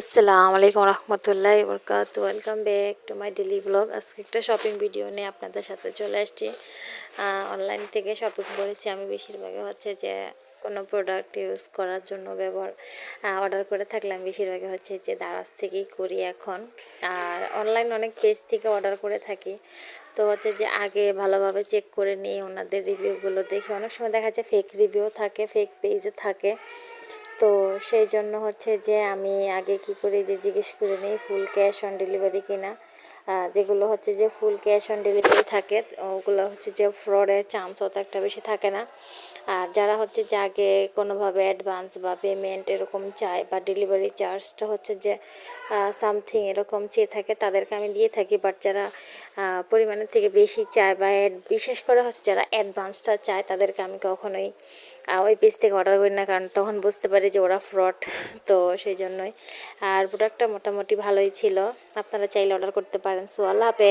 আসসালামু আলাইকুম রহমতুল্লাহ বরকাত welcome back to my daily blog আজকে একটা শপিং ভিডিও নিয়ে আপনাদের সাথে চলে আসছি। অনলাইন থেকে শপিং করেছি। আমি বেশিরভাগই হচ্ছে যে কোনো প্রোডাক্ট ইউজ করার জন্য ব্যবহার অর্ডার করে থাকলে আমি বেশিরভাগই হচ্ছে যে দারাজ থেকেই করি এখন। আর অনলাইন অনেক পেজ থেকে অর্ডার করে থাকি। তো হচ্ছে যে আগে ভালোভাবে চেক করে নিই, ওনাদের রিভিউগুলো দেখি। অনেক সময় দেখা যায় ফেক রিভিউ থাকে ফেক পেজে থাকে। তো সেই জন্য হচ্ছে যে আমি আগে কি করি যে জিজ্ঞেস করে নিই ফুল ক্যাশ অন ডেলিভারি কিনা। যেগুলো হচ্ছে যে ফুল ক্যাশ অন ডেলিভারি থাকে, ওগুলো হচ্ছে যে ফ্রডের চান্স অত একটা বেশি থাকে না। আর যারা হচ্ছে যে আগে কোনোভাবে অ্যাডভান্স বা পেমেন্ট এরকম চায় বা ডেলিভারি চার্জটা হচ্ছে যে সামথিং এরকম চেয়ে থাকে, তাদেরকে আমি দিয়ে থাকি। বাট যারা পরিমাণের থেকে বেশি চায় বা বিশেষ করে হচ্ছে যারা অ্যাডভান্সটা চায়, তাদেরকে আমি কখনোই ওই পেজ থেকে অর্ডার করি না। কারণ তখন বুঝতে পারি যে ওরা ফ্রড তো সেই জন্যই। আর প্রোডাক্টটা মোটামুটি ভালোই ছিল। আপনারা চাইলে অর্ডার করতে পারেন। sua lábia